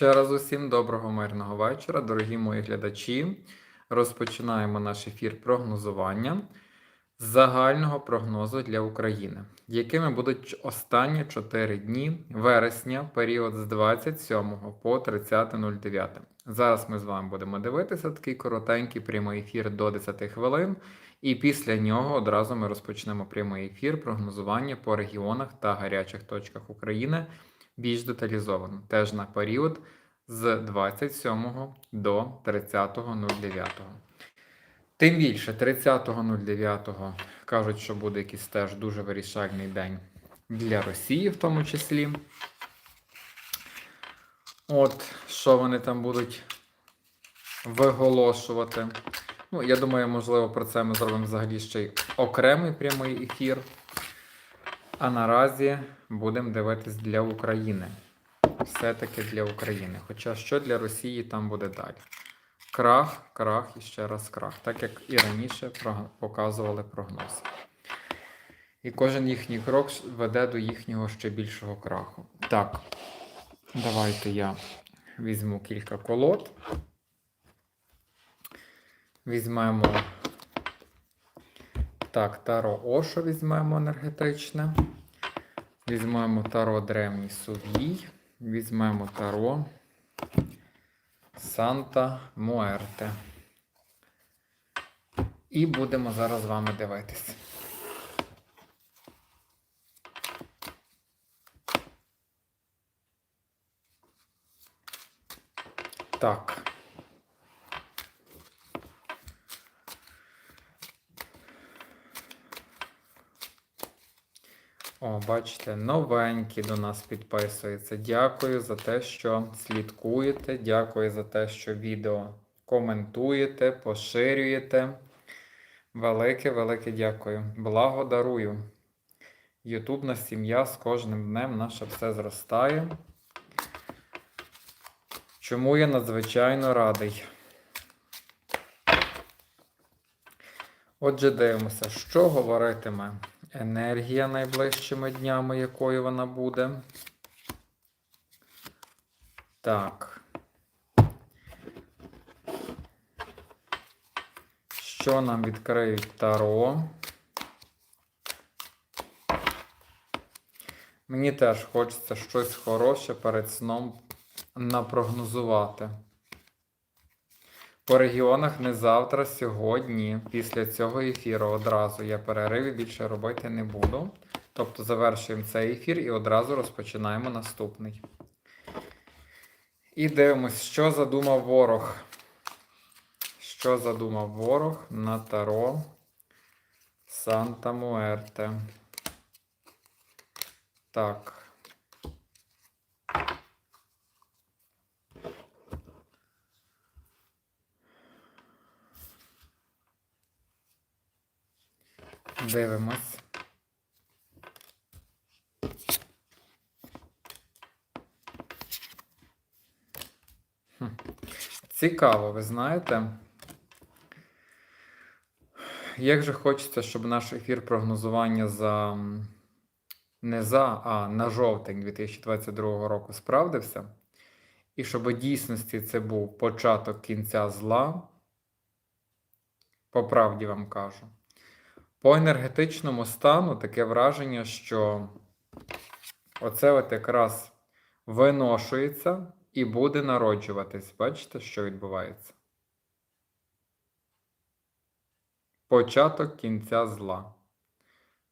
Ще раз усім доброго мирного вечора, дорогі мої глядачі. Розпочинаємо наш ефір прогнозування загального прогнозу для України, якими будуть останні 4 дні вересня, період з 27 по 30.09. Зараз ми з вами будемо дивитися такий коротенький прямий ефір до 10 хвилин. І після нього одразу ми розпочнемо прямий ефір прогнозування по регіонах та гарячих точках України більш деталізовано, теж на період з 27 до 30.09. Тим більше 30.09 кажуть, що буде якийсь теж дуже вирішальний день для Росії, в тому числі. От, що вони там будуть виголошувати. Ну, я думаю, можливо, про це ми зробимо взагалі ще й окремий прямий ефір. А наразі будемо дивитись для України. Все-таки для України. Хоча що для Росії там буде далі? Крах, крах і ще раз крах. Так як і раніше показували прогнози. І кожен їхній крок веде до їхнього ще більшого краху. Так, давайте я візьму кілька колод. Візьмемо. Так, Таро Ошо візьмемо енергетичне. Візьмемо Таро Древній Сувій. Візьмемо Таро Санта Муерте. І будемо зараз з вами дивитися. Так. О, бачите, новенькі до нас підписуються. Дякую за те, що слідкуєте. Дякую за те, що відео коментуєте, поширюєте. Велике, велике дякую. Благодарую. Ютубна сім'я з кожним днем наше все зростає. Чому я надзвичайно радий. Отже, дивимося, що говоритиме енергія найближчими днями, якою вона буде. Так. Що нам відкриють Таро? Мені теж хочеться щось хороше перед сном напрогнозувати. По регіонах не завтра, сьогодні, після цього ефіру одразу я перериви більше робити не буду. Тобто завершуємо цей ефір і одразу розпочинаємо наступний. І дивимось, що задумав ворог. Що задумав ворог на Таро Санта Муерте. Так. Дивимось. Цікаво, ви знаєте. Як же хочеться, щоб наш ефір прогнозування за не за, а на жовтень 2022 року справдився. І щоб у дійсності це був початок кінця зла. По правді вам кажу. По енергетичному стану таке враження, що оце от якраз виношується і буде народжуватись. Бачите, що відбувається? Початок кінця зла.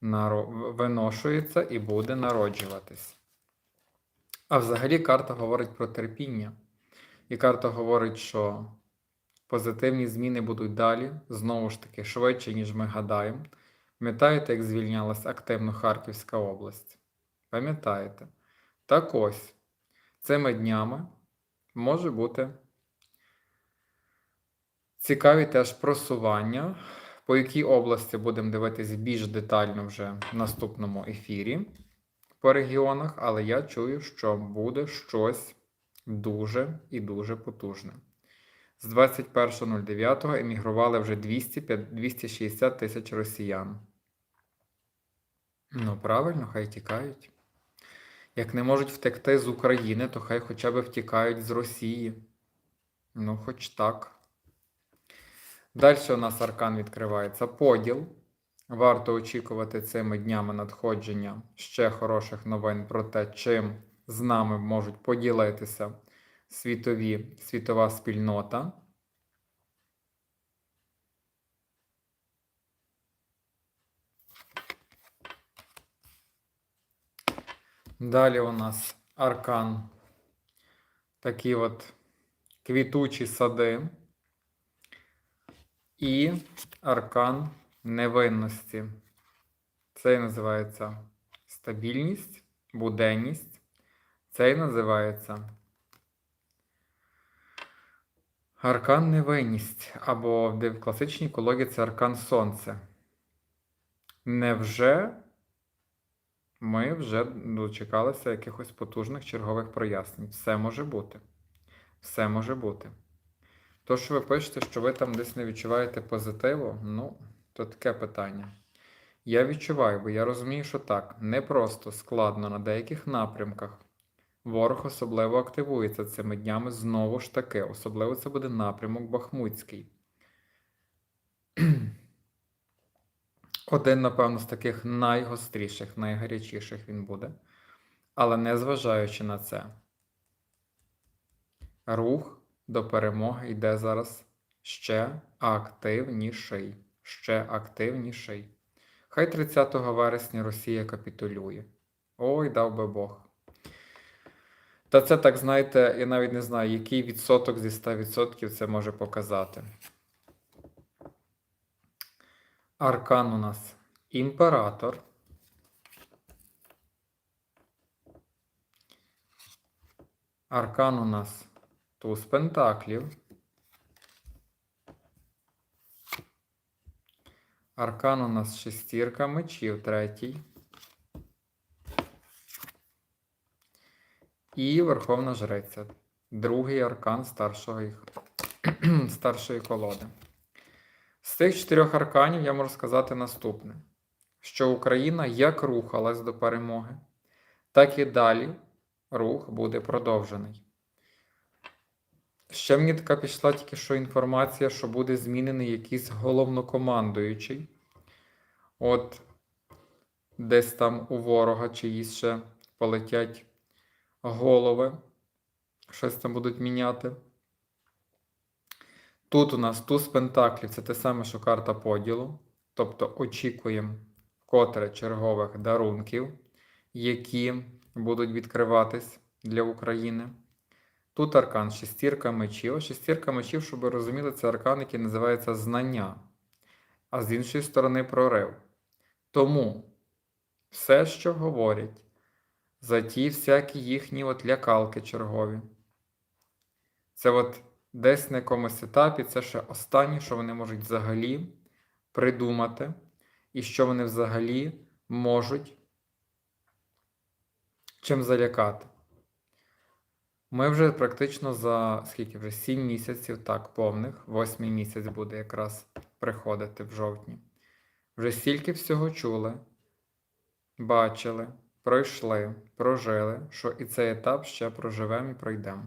Наро- Виношується і буде народжуватись. А взагалі карта говорить про терпіння. І карта говорить, що позитивні зміни будуть далі, знову ж таки, швидше, ніж ми гадаємо. Пам'ятаєте, як звільнялась активно Харківська область? Пам'ятаєте? Так ось, цими днями може бути цікаві теж просування, по якій області будемо дивитись більш детально вже в наступному ефірі по регіонах, але я чую, що буде щось дуже і дуже потужне. З 21.09 емігрували вже 200, 260 тисяч росіян. Ну, правильно, хай тікають. Як не можуть втекти з України, то хай хоча б втікають з Росії. Ну, хоч так. Далі у нас аркан відкривається поділ. Варто очікувати цими днями надходження ще хороших новин про те, чим з нами можуть поділитися світові, світова спільнота. Далі у нас аркан. Такі от квітучі сади. І аркан невинності. Це називається стабільність, буденність. Це називається аркан невинність. Або в класичній колоді це аркан сонце. Невже ми вже дочекалися якихось потужних чергових прояснень? Все може бути. Все може бути. То, що ви пишете, що ви там десь не відчуваєте позитиву, ну, то таке питання. Я відчуваю, бо я розумію, що так, непросто, складно на деяких напрямках. Ворог особливо активується цими днями знову ж таки, особливо це буде напрямок Бахмутський. Один, напевно, з таких найгостріших, найгарячіших він буде. Але незважаючи на це, рух до перемоги йде зараз ще активніший. Ще активніший. Хай 30 вересня Росія капітулює. Ой, дав би Бог. Та це так, знаєте, я навіть не знаю, який відсоток зі 100% це може показати. Аркан у нас імператор. Аркан у нас туз пентаклів. Аркан у нас шестірка мечів третій. І Верховна Жриця. Другий аркан старшого їх, старшої колоди. З цих чотирьох арканів я можу сказати наступне: що Україна як рухалась до перемоги, так і далі рух буде продовжений. Ще мені така пішла тільки що інформація, що буде змінений якийсь головнокомандуючий. От десь там у ворога чиїсь ще полетять голови, щось там будуть міняти. Тут у нас туз пентаклів це те саме, що карта поділу. Тобто очікуємо котре чергових дарунків, які будуть відкриватись для України. Тут аркан шестірка мечів. Шестірка мечів, щоб ви розуміли, це аркан, який називається знання, а з іншої сторони прорив. Тому все, що говорять за ті всякі їхні от лякалки чергові, це от десь на якомусь етапі це ще останнє, що вони можуть взагалі придумати, і що вони взагалі можуть чим залякати. Ми вже практично за скільки вже 7 місяців, так, повних, восьмий місяць буде якраз приходити в жовтні. Вже стільки всього чули, бачили, пройшли, прожили, що і цей етап ще проживемо і пройдемо.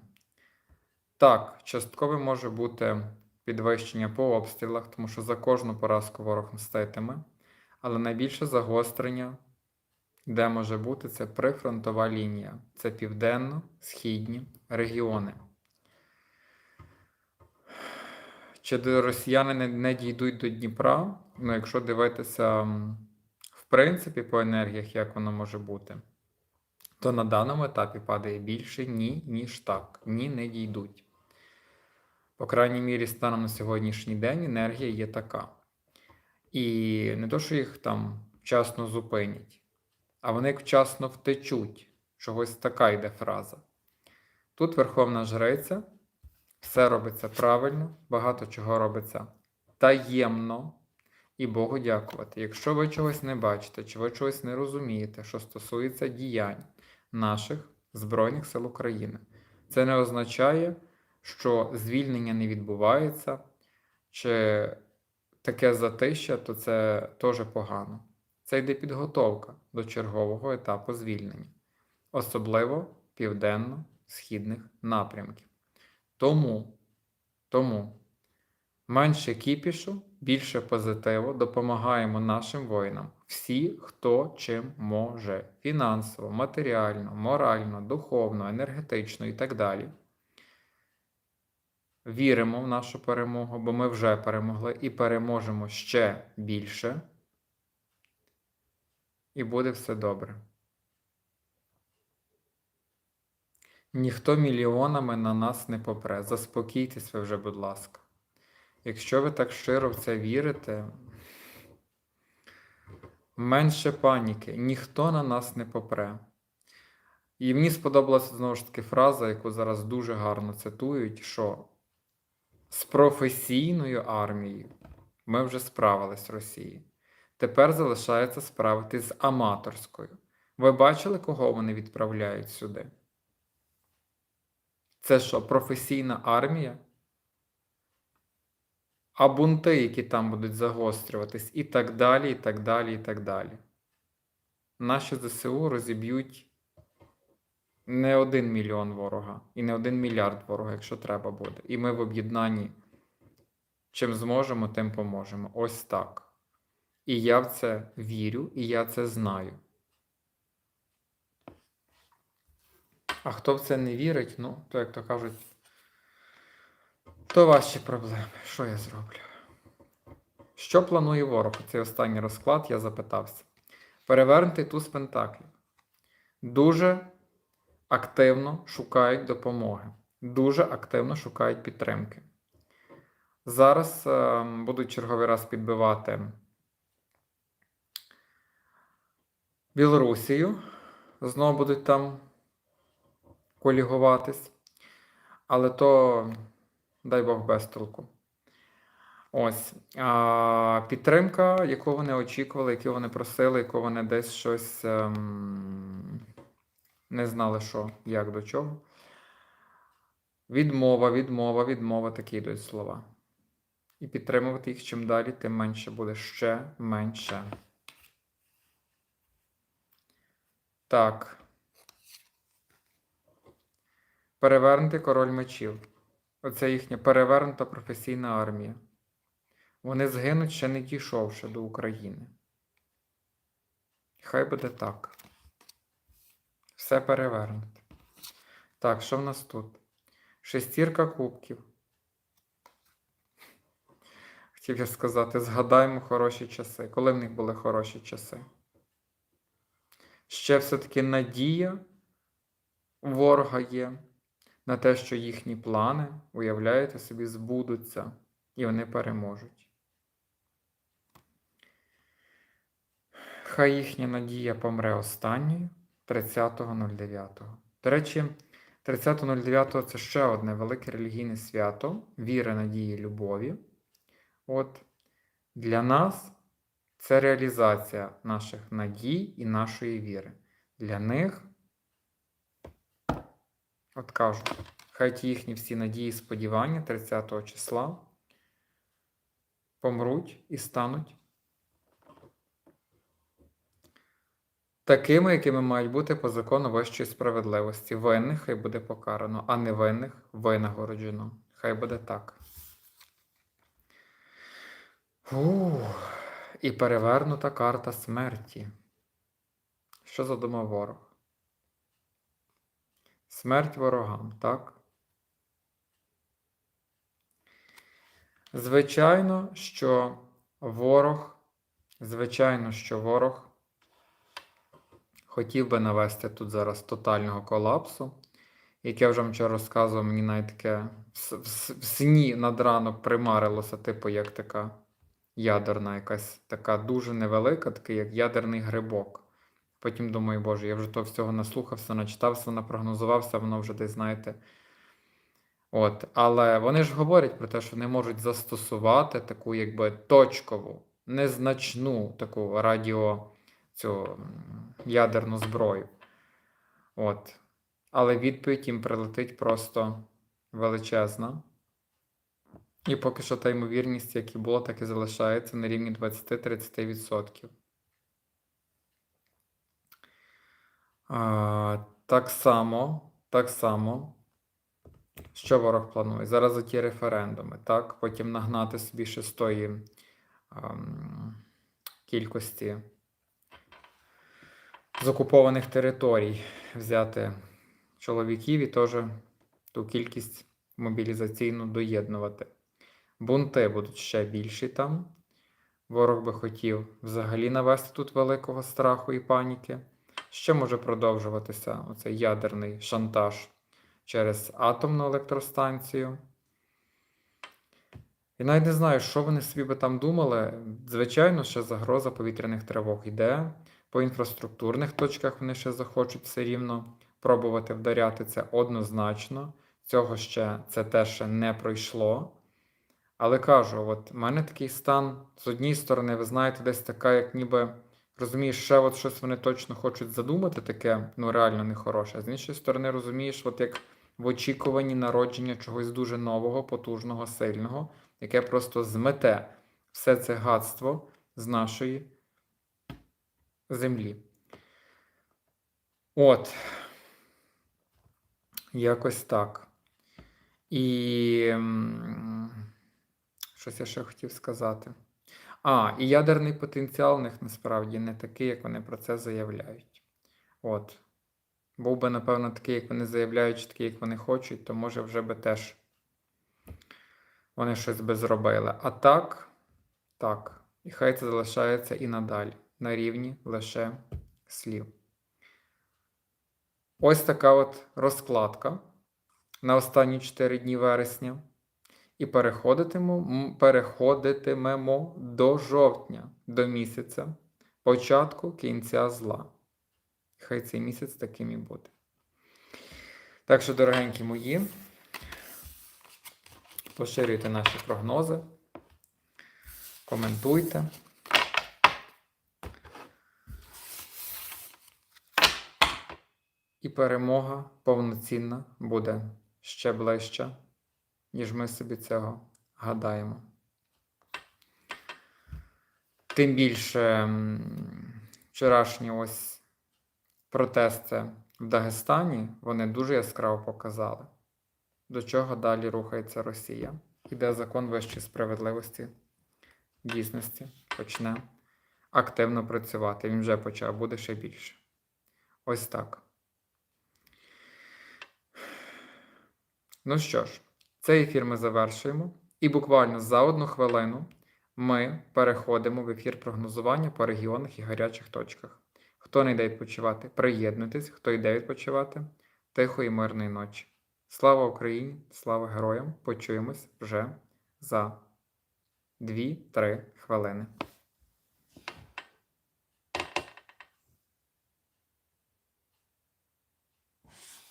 Так, частково може бути підвищення по обстрілах, тому що за кожну поразку ворог мститиме, але найбільше загострення, де може бути, це прифронтова лінія. Це південно-східні регіони. Чи росіяни не, дійдуть до Дніпра? Ну, якщо дивитися, принципі, по енергіях, як воно може бути, то на даному етапі падає більше ні, ніж так. Ні, не дійдуть. По крайній мірі, станом на сьогоднішній день енергія є така. І не то, що їх там вчасно зупинять, а вони вчасно втечуть. Чогось така йде фраза. Тут Верховна Жриця, все робиться правильно, багато чого робиться таємно і Богу дякувати. Якщо ви чогось не бачите, чи ви чогось не розумієте, що стосується діянь наших Збройних сил України, це не означає, що звільнення не відбувається, чи таке затища, то це теж погано. Це йде підготовка до чергового етапу звільнення. особливо південно-східних напрямків. Тому, тому менше кіпішу, більше позитиву, допомагаємо нашим воїнам. Всі, хто чим може: фінансово, матеріально, морально, духовно, енергетично і так далі. Віримо в нашу перемогу, бо ми вже перемогли і переможемо ще більше. І буде все добре. Ніхто мільйонами на нас не попре. Заспокійтесь ви вже, будь ласка. Якщо ви так щиро в це вірите, менше паніки, ніхто на нас не попре. І мені сподобалася знову ж таки фраза, яку зараз дуже гарно цитують, що з професійною армією ми вже справились в Росії. Тепер залишається справитись з аматорською. Ви бачили, кого вони відправляють сюди? Це що, професійна армія? А бунти, які там будуть загострюватись, і так далі, і так далі, і так далі. Наші ЗСУ розіб'ють не один мільйон ворога і не один мільярд ворога, якщо треба буде. І ми в об'єднанні чим зможемо, тим поможемо. Ось так. І я в це вірю, і я це знаю. А хто в це не вірить, ну, то, як то кажуть, то ваші проблеми. Що я зроблю? Що планує ворог? Цей останній розклад я запитався. Перевернутий туз пентаклів. Дуже активно шукають допомоги. Дуже активно шукають підтримки. Зараз е, будуть черговий раз підбивати Білорусію. Знову будуть там колігуватись. Але то, дай Бог, без толку. Ось. А, підтримка, яку вони очікували, яку вони просили, яку вони десь щось ем, не знали, що, як до чого. Відмова, відмова, відмова такі йдуть слова. І підтримувати їх чим далі, тим менше буде ще менше. Так. Перевернутий король мечів. Оце їхня перевернута професійна армія. Вони згинуть, ще не дійшовши до України. Хай буде так. Все перевернуте. Так, що в нас тут? Шестірка кубків. Хотів я сказати, згадаємо хороші часи. Коли в них були хороші часи? Ще все-таки надія ворога є на те, що їхні плани, уявляєте собі, збудуться і вони переможуть. Хай їхня надія помре останньою 30.09. До речі, 30.09 це ще одне велике релігійне свято віри, надії, любові. От для нас це реалізація наших надій і нашої віри. Для них, от кажу, хай ті їхні всі надії і сподівання 30 числа помруть і стануть такими, якими мають бути по закону вищої справедливості. Винних хай буде покарано, а невинних винагороджено. Хай буде так. Ух, і перевернута карта смерті. Що задумав ворог? Смерть ворогам, так? Звичайно, що ворог, звичайно, що ворог хотів би навести тут зараз тотального колапсу. Як я вже вчора розказував, мені навіть таке в, сні над ранок примарилося, типу, як така ядерна, якась така дуже невелика, такий як ядерний грибок. Потім думаю, боже, я вже то всього наслухався, начитався, напрогнозувався, воно вже десь, знаєте. От, Але вони ж говорять про те, що не можуть застосувати таку якби точкову, незначну таку радіо цю ядерну зброю. От. Але відповідь їм прилетить просто величезна. І поки що та ймовірність, як і було, так і залишається на рівні 20-30%. А, Так само, так само. Що ворог планує? Зараз за ті референдуми, так? Потім нагнати собі шестої ем, кількості з окупованих територій, взяти чоловіків і теж ту кількість мобілізаційну доєднувати. Бунти будуть ще більші там. Ворог би хотів взагалі навести тут великого страху і паніки. Ще може продовжуватися оцей ядерний шантаж через атомну електростанцію. І навіть не знаю, що вони собі би там думали. Звичайно, ще загроза повітряних тривог йде. По інфраструктурних точках вони ще захочуть все рівно пробувати вдаряти це однозначно. Цього ще це теж ще не пройшло. Але кажу, от в мене такий стан, з однієї сторони, ви знаєте, десь така, як ніби розумієш, ще от щось вони точно хочуть задумати, таке, ну реально нехороше. З іншої сторони, розумієш, от як в очікуванні народження чогось дуже нового, потужного, сильного, яке просто змете все це гадство з нашої землі. От. Якось так. І. Щось я ще хотів сказати. А, і ядерний потенціал у них насправді не такий, як вони про це заявляють. От. Був би, напевно, такий, як вони заявляють, чи такий, як вони хочуть, то може вже би теж вони щось би зробили. А так, так. І хай це залишається і надалі, на рівні лише слів. Ось така от розкладка на останні 4 дні вересня. І переходитимо, переходитимемо до жовтня, до місяця, початку кінця зла. Хай цей місяць таким і буде. Так що, дорогенькі мої, поширюйте наші прогнози, коментуйте. І перемога повноцінна буде ще ближче, ніж ми собі цього гадаємо. Тим більше вчорашні ось протести в Дагестані вони дуже яскраво показали, до чого далі рухається Росія. І де закон вищої справедливості дійсності почне активно працювати. Він вже почав, буде ще більше. Ось так. Ну що ж, цей ефір ми завершуємо. І буквально за одну хвилину ми переходимо в ефір прогнозування по регіонах і гарячих точках. Хто не йде відпочивати, приєднуйтесь, хто йде відпочивати, тихої мирної ночі. Слава Україні! Слава героям! Почуємось вже за 2-3 хвилини.